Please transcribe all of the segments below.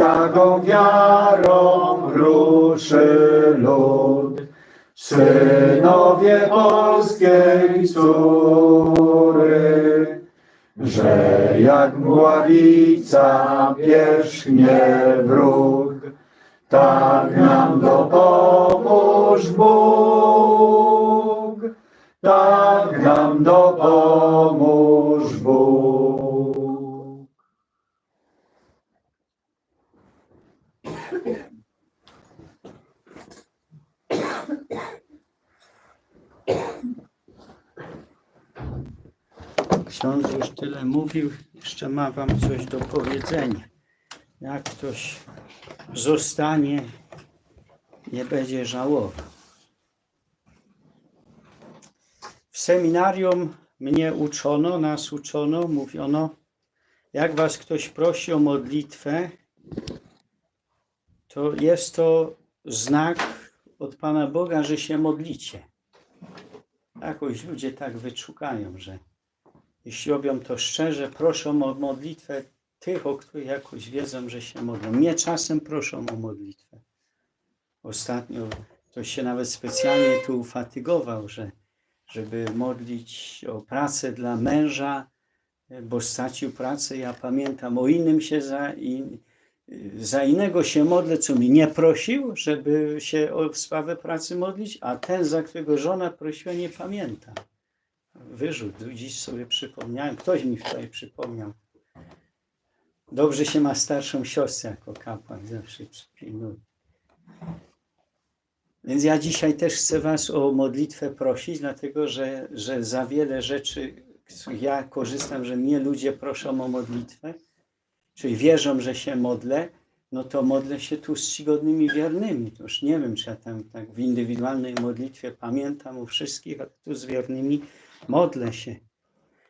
Jaką wiarą ruszy lud, synowie polskiej córy, że jak mgławica pierzchnie wróg, tak nam dopomóż Bóg, tak nam dopomóż Bóg. Ksiądz już tyle mówił, jeszcze ma wam coś do powiedzenia. Jak ktoś zostanie, nie będzie żałował. W seminarium mnie uczono, nas uczono, mówiono, jak was ktoś prosi o modlitwę, to jest to znak od Pana Boga, że się modlicie. Jakoś ludzie tak wyczukają, że jeśli robią to szczerze, proszą o modlitwę tych, o których jakoś wiedzą, że się modlą. Mnie czasem proszą o modlitwę. Ostatnio ktoś się nawet specjalnie tu ufatygował, że żeby modlić o pracę dla męża, bo stracił pracę. Ja pamiętam, o innym się za, in, za innego się modlę, co mi nie prosił, żeby się o sprawę pracy modlić, a ten, za którego żona prosiła, nie pamiętam wyrzut. Dziś sobie przypomniałem, ktoś mi wczoraj przypomniał. Dobrze się ma starszą siostrę jako kapłan, zawsze pilnuje. Więc ja dzisiaj też chcę Was o modlitwę prosić, dlatego że, że za wiele rzeczy, ja korzystam, że mnie ludzie proszą o modlitwę, czyli wierzą, że się modlę, no to modlę się tu z czcigodnymi wiernymi. To już nie wiem, czy ja tam tak w indywidualnej modlitwie pamiętam o wszystkich, a tu z wiernymi modlę się.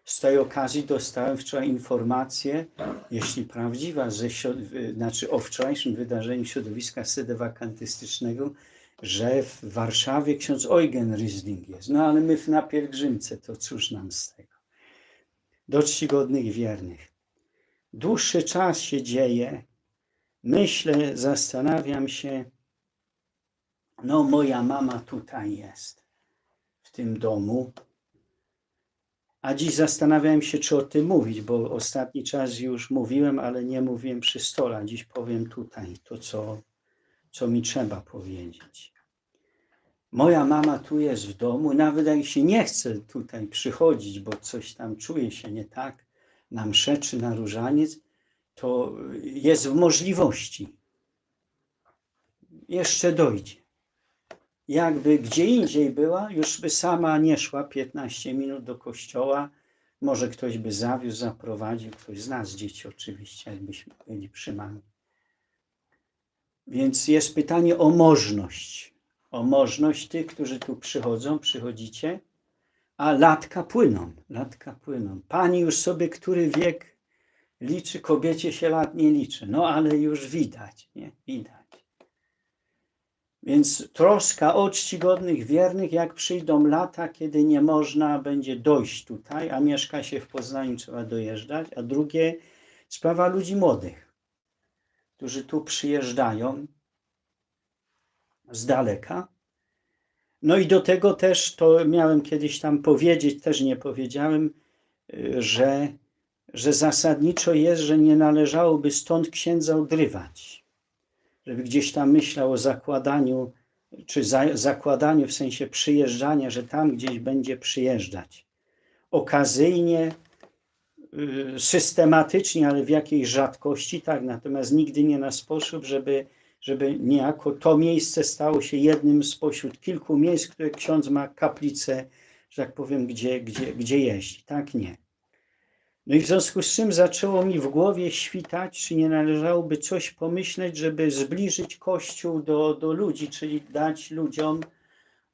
Z tej okazji dostałem wczoraj informację, jeśli prawdziwa, środ- w- znaczy o wczorajszym wydarzeniu środowiska sedewakantystycznego, że w Warszawie ksiądz Eugen Rysling jest. No ale my na pielgrzymce, to cóż nam z tego. Do czcigodnych wiernych. Dłuższy czas się dzieje, myślę, zastanawiam się, no moja mama tutaj jest, w tym domu, a dziś zastanawiałem się, czy o tym mówić, bo ostatni czas już mówiłem, ale nie mówiłem przy stole. Dziś powiem tutaj to, co, co mi trzeba powiedzieć. Moja mama tu jest w domu, nawet jak się nie chce tutaj przychodzić, bo coś tam czuje się nie tak, na mszę czy na różaniec, to jest w możliwości. Jeszcze dojdzie jakby gdzie indziej była, już by sama nie szła 15 minut do kościoła. Może ktoś by zawiózł, zaprowadził, ktoś z nas, dzieci oczywiście, jakbyśmy byli przy mamie. Więc jest pytanie o możność. O możność tych, którzy tu przychodzą, przychodzicie, a latka płyną, latka płyną. Pani już sobie który wiek liczy, kobiecie się lat nie liczy. No ale już widać, nie? Widać. Więc troska o czcigodnych wiernych, jak przyjdą lata, kiedy nie można będzie dojść tutaj, a mieszka się w Poznaniu, trzeba dojeżdżać. A drugie, sprawa ludzi młodych, którzy tu przyjeżdżają z daleka. No i do tego też, to miałem kiedyś tam powiedzieć, też nie powiedziałem, y, że, że zasadniczo jest, że nie należałoby stąd księdza odrywać żeby gdzieś tam myślał o zakładaniu, czy za, zakładaniu w sensie przyjeżdżania, że tam gdzieś będzie przyjeżdżać. Okazyjnie, y, systematycznie, ale w jakiejś rzadkości, tak, natomiast nigdy nie na sposób, żeby, żeby niejako to miejsce stało się jednym spośród kilku miejsc, które ksiądz ma kaplicę, że tak powiem, gdzie, gdzie, gdzie jeździ. Tak, nie. No i w związku z czym zaczęło mi w głowie świtać, czy nie należałoby coś pomyśleć, żeby zbliżyć Kościół do, do ludzi, czyli dać ludziom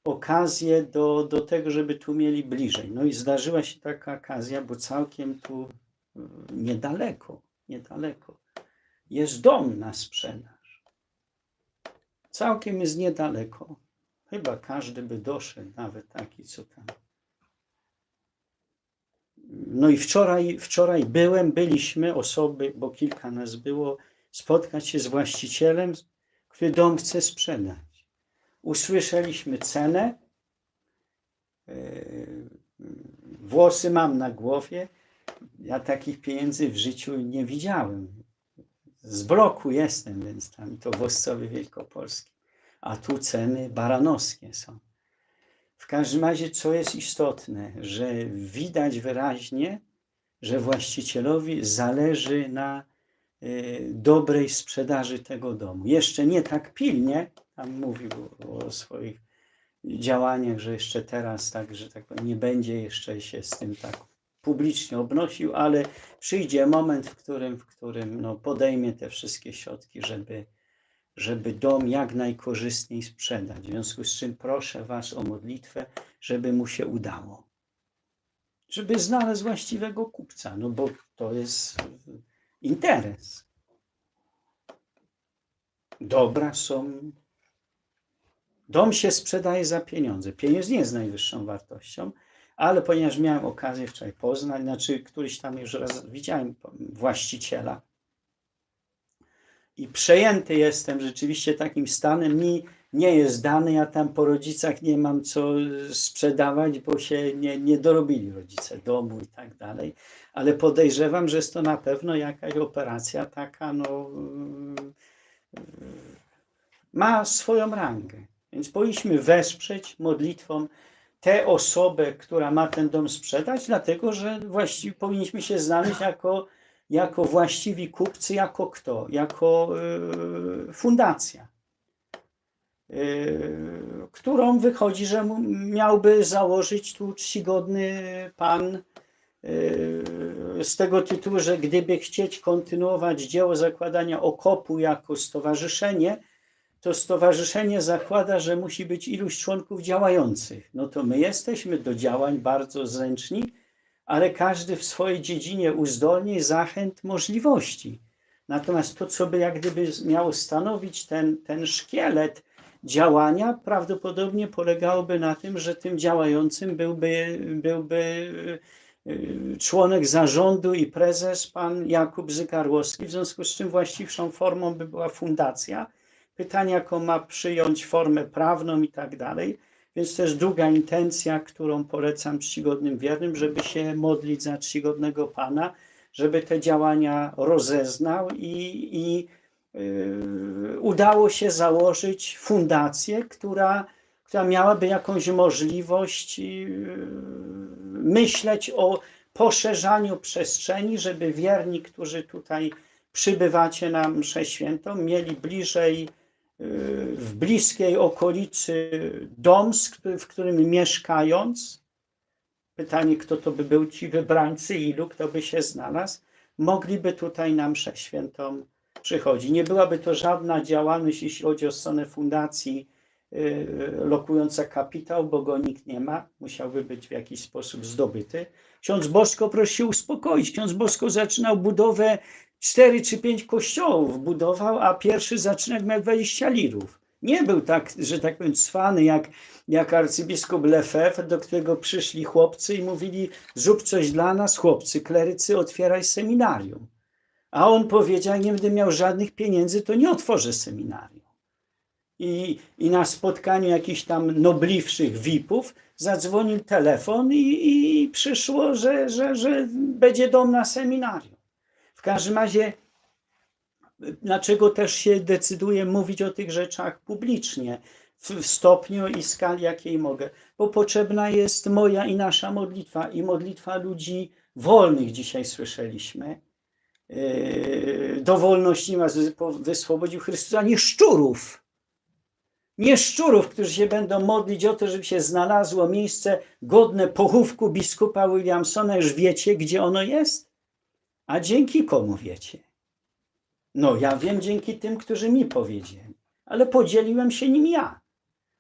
okazję do, do tego, żeby tu mieli bliżej. No i zdarzyła się taka okazja, bo całkiem tu y, niedaleko, niedaleko jest dom na sprzedaż. Całkiem jest niedaleko. Chyba każdy by doszedł, nawet taki, co tam no i wczoraj, wczoraj byłem, byliśmy osoby, bo kilka nas było, spotkać się z właścicielem, który dom chce sprzedać. Usłyszeliśmy cenę, yy, włosy mam na głowie, ja takich pieniędzy w życiu nie widziałem. Z bloku jestem, więc tam to Włoscowy Wielkopolski. A tu ceny baranowskie są. W każdym razie, co jest istotne, że widać wyraźnie, że właścicielowi zależy na y, dobrej sprzedaży tego domu. Jeszcze nie tak pilnie, tam mówił o, swoich działaniach, że jeszcze teraz tak, że tak nie będzie jeszcze się z tym tak publicznie obnosił, ale przyjdzie moment, w którym, w którym no, podejmie te wszystkie środki, żeby, żeby dom jak najkorzystniej sprzedać. W związku z czym proszę Was o modlitwę, żeby mu się udało. Żeby znalazł właściwego kupca, no bo to jest interes. Dobra są. Dom się sprzedaje za pieniądze. Pieniądz nie jest najwyższą wartością, ale ponieważ miałem okazję wczoraj poznać, znaczy któryś tam już raz widziałem właściciela i przejęty jestem rzeczywiście takim stanem, mi nie jest dany, ja tam po rodzicach nie mam co sprzedawać, bo się nie, nie dorobili rodzice domu i tak dalej, ale podejrzewam, że jest to na pewno jakaś operacja taka, no ma swoją rangę. Więc powinniśmy wesprzeć modlitwą tę osobę, która ma ten dom sprzedać, dlatego że właściwie powinniśmy się znaleźć jako, jako właściwi kupcy, jako kto? Jako yy, fundacja, yy, którą wychodzi, że miałby założyć tu czcigodny pan yy, z tego tytułu, że gdyby chcieć kontynuować dzieło zakładania okopu jako stowarzyszenie, to stowarzyszenie zakłada, że musi być iluś członków działających. No to my jesteśmy do działań bardzo zręczni, ale każdy w swojej dziedzinie uzdolni zachęt, możliwości. Natomiast to, co by jak gdyby miało stanowić ten, ten szkielet działania, prawdopodobnie polegałoby na tym, że tym działającym byłby, byłby y, członek zarządu i prezes pan Jakub Zykarłowski, w związku z czym właściwszą formą by była fundacja. Pytanie, jaką ma przyjąć formę prawną i tak dalej. Więc też druga intencja, którą polecam czcigodnym wiernym, żeby się modlić za czcigodnego Pana, żeby te działania rozeznał i, i yy, udało się założyć fundację, która, która miałaby jakąś możliwość yy, myśleć o poszerzaniu przestrzeni, żeby wierni, którzy tutaj przybywacie na mszę świętą, mieli bliżej w bliskiej okolicy dom, w którym mieszkając, pytanie, kto to by był ci wybrańcy, ilu, kto by się znalazł, mogliby tutaj na mszę świętą przychodzić. Nie byłaby to żadna działalność, jeśli chodzi o stronę fundacji yy, lokująca kapitał, bo go nikt nie ma, musiałby być w jakiś sposób zdobyty. Ksiądz Bosko prosi się uspokoić. Ksiądz Bosko zaczynał budowę cztery czy pięć kościołów budował, a pierwszy zaczynek miał 20 lirów. Nie był tak, że tak powiem, cwany jak, jak arcybiskup Lefebvre, do którego przyszli chłopcy i mówili: Zrób coś dla nas, chłopcy, klerycy, otwieraj seminarium. A on powiedział: Nie będę miał żadnych pieniędzy, to nie otworzę seminarium. I, I na spotkaniu jakichś tam nobliwszych VIP-ów zadzwonił telefon i, i przyszło, że, że, że będzie dom na seminarium. Każdym razie, dlaczego też się decyduję mówić o tych rzeczach publicznie, w, w stopniu i skali, jakiej mogę? Bo potrzebna jest moja i nasza modlitwa, i modlitwa ludzi wolnych, dzisiaj słyszeliśmy. Yy, Do wolności nas wyswobodził Chrystus, a nie szczurów. Nie szczurów, którzy się będą modlić o to, żeby się znalazło miejsce godne pochówku biskupa Williamsona. Już wiecie, gdzie ono jest? A dzięki komu wiecie? No, ja wiem dzięki tym, którzy mi powiedzieli, ale podzieliłem się nim ja.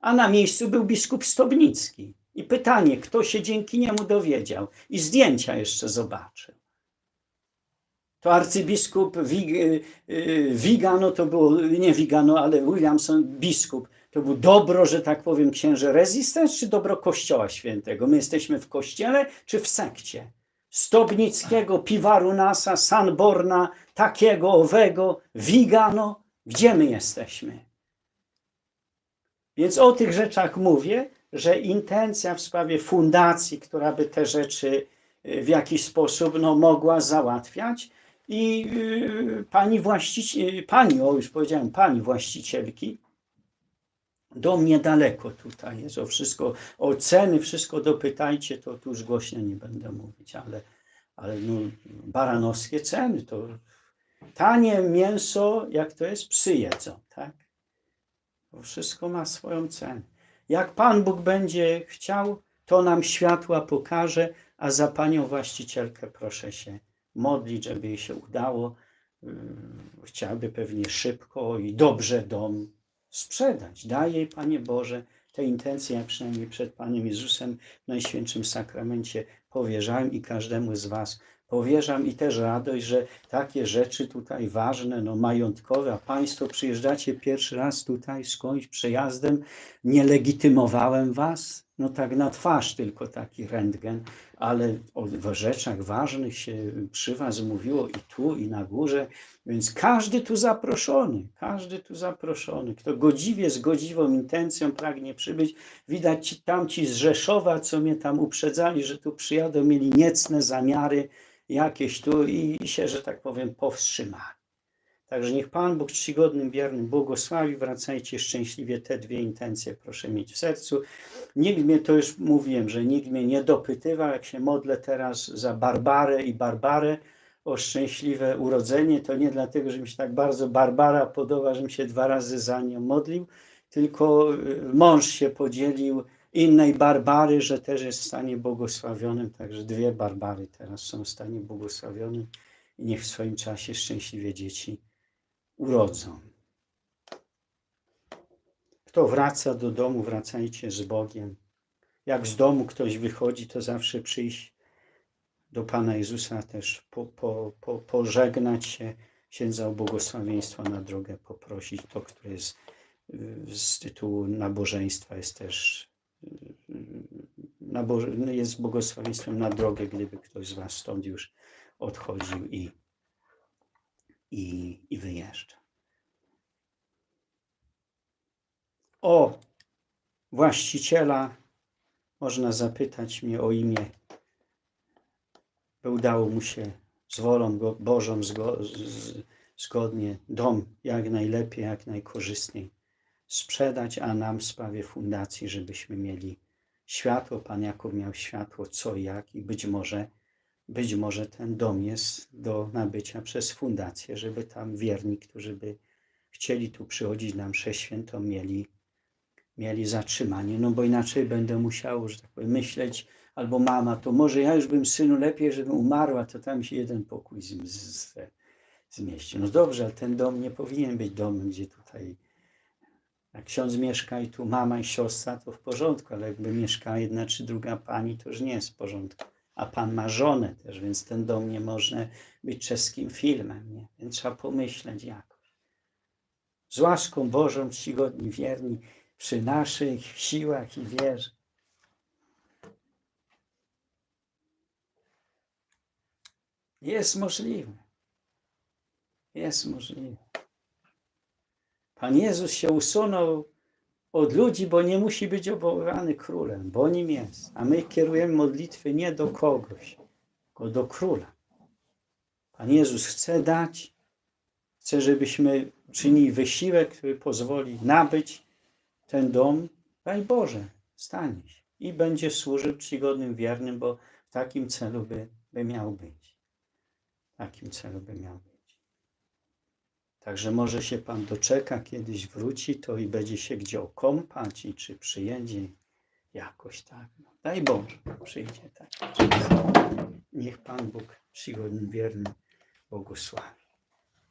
A na miejscu był biskup Stobnicki. I pytanie, kto się dzięki niemu dowiedział? I zdjęcia jeszcze zobaczył. To arcybiskup y, y, Vigano, to było, nie Vigano, ale Williamson, biskup, to był dobro, że tak powiem, księże rezystans, czy dobro Kościoła Świętego? My jesteśmy w kościele, czy w sekcie? Stobnickiego, Piwarunasa, Sanborna, takiego, owego, Wigano. Gdzie my jesteśmy? Więc o tych rzeczach mówię, że intencja w sprawie fundacji, która by te rzeczy y, w jakiś sposób no, mogła załatwiać i y, pani właściciel, pani, o już powiedziałem, pani właścicielki, do mnie daleko tutaj jest, o wszystko, o ceny, wszystko dopytajcie, to tu już głośno nie będę mówić, ale, ale no, baranowskie ceny, to tanie mięso, jak to jest, psy jedzą, tak? To wszystko ma swoją cenę. Jak Pan Bóg będzie chciał, to nam światła pokaże, a za panią właścicielkę proszę się modlić, żeby jej się udało. Ym, Chciałaby pewnie szybko i dobrze dom sprzedać. Daj jej, Panie Boże, te intencje, ja przynajmniej przed Panem Jezusem w Najświętszym Sakramencie powierzałem i każdemu z Was powierzam i też radość, że takie rzeczy tutaj ważne, no majątkowe, a Państwo przyjeżdżacie pierwszy raz tutaj skądś przejazdem, nie legitymowałem Was, no tak na twarz tylko taki rentgen, ale o rzeczach ważnych się przy Was mówiło i tu, i na górze, więc każdy tu zaproszony, każdy tu zaproszony, kto godziwie, z godziwą intencją pragnie przybyć, widać ci, tamci z Rzeszowa, co mnie tam uprzedzali, że tu przyjadą, mieli niecne zamiary jakieś tu i się, że tak powiem, powstrzymali. Także niech Pan Bóg czcigodnym, wiernym błogosławi. Wracajcie szczęśliwie. Te dwie intencje proszę mieć w sercu. Nikt mnie, to już mówiłem, że nikt mnie nie dopytywał, jak się modlę teraz za Barbarę i Barbarę o szczęśliwe urodzenie, to nie dlatego, że mi się tak bardzo Barbara podoba, żebym się dwa razy za nią modlił, tylko y, mąż się podzielił innej Barbary, że też jest w stanie błogosławionym, także dwie Barbary teraz są w stanie błogosławionym i niech w swoim czasie szczęśliwie dzieci urodzą. Kto wraca do domu, wracajcie z Bogiem. Jak z domu ktoś wychodzi, to zawsze przyjść do Pana Jezusa też po, po, po, pożegnać się, księdza o błogosławieństwo na drogę poprosić. To, które jest y, z tytułu nabożeństwa, jest też y, naboże- jest błogosławieństwem na drogę, gdyby ktoś z Was stąd już odchodził i, i, i wyjeżdża. O właściciela można zapytać mnie o imię, udało mu się z wolą Go- Bożą zgo, z, zgodnie dom jak najlepiej, jak najkorzystniej sprzedać, a nam w sprawie fundacji, żebyśmy mieli światło, Pan Jakub miał światło, co jak i być może, być może ten dom jest do nabycia przez fundację, żeby tam wierni, którzy by chcieli tu przychodzić na mszę świętą, mieli, mieli zatrzymanie, no bo inaczej będę musiał, że tak powiem, myśleć, albo mama, to może ja już bym synu lepiej, żebym umarła, to tam się jeden pokój z, z, zmieścił. No dobrze, ale ten dom nie powinien być domem, gdzie tutaj jak ksiądz mieszka i tu mama i siostra, to w porządku, ale jakby mieszkała jedna czy druga pani, to już nie jest w porządku. A pan ma żonę też, więc ten dom nie może być czeskim filmem, nie? Więc trzeba pomyśleć jakoś. Z łaską Bożą, czcigodni, wierni, przy naszych siłach i wierze. Jest możliwe. Jest możliwe. Pan Jezus się usunął od ludzi, bo nie musi być obwoływany królem, bo nim jest. A my kierujemy modlitwy nie do kogoś, tylko do króla. Pan Jezus chce dać, chce, żebyśmy czynili wysiłek, który pozwoli nabyć ten dom. Daj Boże, stanie się i będzie służył czcigodnym, wiernym, bo w takim celu by, by miał być. W takim celu by miał być. Także może się Pan doczeka, kiedyś wróci, to i będzie się gdzie okąpać i czy przyjedzie jakoś tak. No, daj Boże, przyjdzie tak. Niech Pan Bóg czcigodnym, wiernym błogosławi.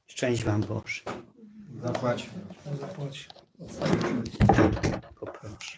Szczęść Wam Boże. Zapłać. Poproszę.